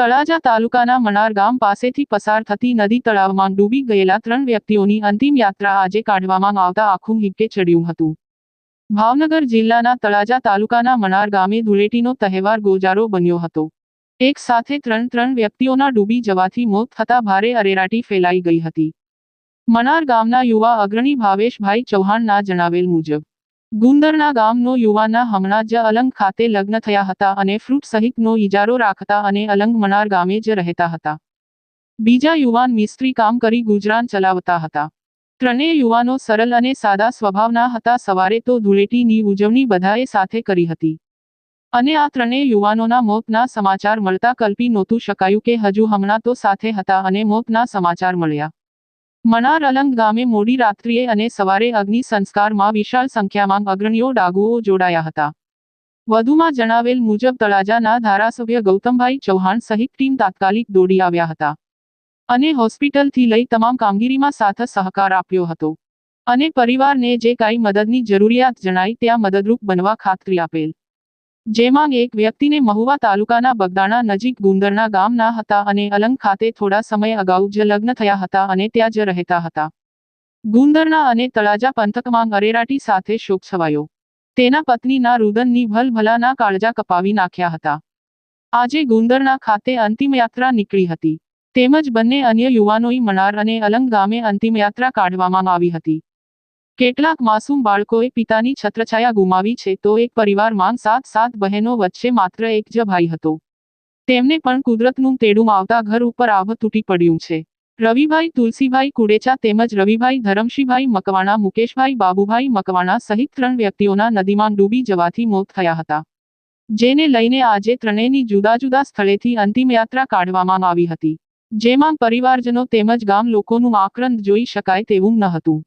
તળાજા તાલુકાના મનાર ગામ પાસેથી પસાર થતી નદી તળાવમાં ડૂબી ગયેલા ત્રણ વ્યક્તિઓની અંતિમ યાત્રા આજે કાઢવામાં આવતા આખું હિક્કે ચડ્યું હતું. ભાવનગર જિલ્લાના તળાજા તાલુકાના મનાર ગામે ધૂળેટીનો તહેવાર ગોજારો બન્યો હતો. એક સાથે ત્રણ ત્રણ વ્યક્તિઓના ડૂબી જવાથી મોત થતા ભારે અરેરાટી ફેલાઈ ગઈ હતી. મનાર ગામના યુવા અગ્રણી ભાવેશભાઈ ચૌહાણના જણાવેલ મુજબ ગુંદરના ગામનો યુવાના હમણાં જ અલંગ ખાતે લગ્ન થયા હતા અને ફ્રૂટ સહિતનો ઇજારો રાખતા અને અલંગ મણાર ગામે જ રહેતા હતા. બીજા યુવાન મિસ્ત્રી કામ કરી ગુજરાન ચલાવતા હતા. ત્રણેય યુવાનો સરળ અને સાદા સ્વભાવના હતા. સવારે તો ધૂળેટીની ઉજવણી બધાએ સાથે કરી હતી. અને આ ત્રણેય યુવાનોના મોતના સમાચાર મળતા કલ્પી નહોતું શકાયું કે હજુ હમણાં તો સાથે હતા અને મોતના સમાચાર મળ્યા. મનાર અલંગ ગામે મોડી રાત્રિએ અને સવારે અગ્નિ સંસ્કારમાં વિશાળ સંખ્યામાં અગ્રણીઓ ડાગુઓ જોડાયા હતા. વધુમાં જણાવેલ મુજબ તળાજાના ધારાસભ્ય ગૌતમભાઈ ચૌહાણ સહિત ટીમ તાત્કાલિક દોડી આવ્યા હતા અને હોસ્પિટલથી લઈ તમામ કામગીરીમાં સાથ સહકાર આપ્યો હતો અને પરિવારને જે કાંઈ મદદની જરૂરિયાત જણાય ત્યાં મદદરૂપ બનવા ખાતરી આપેલ. જેમાં એક વ્યક્તિને મહુવા તાલુકાના બગદાણા નજીક ગુંદરના ગામના હતા અને અલંગ ખાતે થોડા સમય અગાઉ જ લગ્ન થયા હતા અને ત્યાં જ રહેતા હતા. ગુંદરના અને તળાજા પંથકમાં અરેરાટી સાથે શોક છવાયો. તેના પત્નીના રુદનની ભલભલાના કાળજા કપાવી નાખ્યા હતા. આજે ગુંદરના ખાતે અંતિમયાત્રા નીકળી હતી. તેમજ બંને અન્ય યુવાનોએ મનાર અને અલંગ ગામે અંતિમયાત્રા કાઢવામાં આવી હતી. કેટલાક માસૂમ બાળકોએ પિતાની છત્રછાયા ગુમાવી છે તો એક પરિવારમાં સાત સાત બહેનો વચ્ચે માત્ર એક જ ભાઈ હતો. તેમને પણ કુદરતનું તેડું આવતા ઘર ઉપર આભ તૂટી પડ્યું છે. રવિભાઈ તુલસીભાઈ કુડેચા તેમજ રવિભાઈ ધરમશીભાઈ મકવાણા, મુકેશભાઈ બાબુભાઈ મકવાણા સહિત ત્રણ વ્યક્તિઓના નદીમાં ડૂબી જવાથી મોત થયા હતા. જેને લઈને આજે ત્રણેયની જુદા જુદા સ્થળેથી અંતિમયાત્રા કાઢવામાં આવી હતી. જેમાં પરિવારજનો તેમજ ગામ લોકોનું આક્રંદ જોઈ શકાય તેવું ન હતું.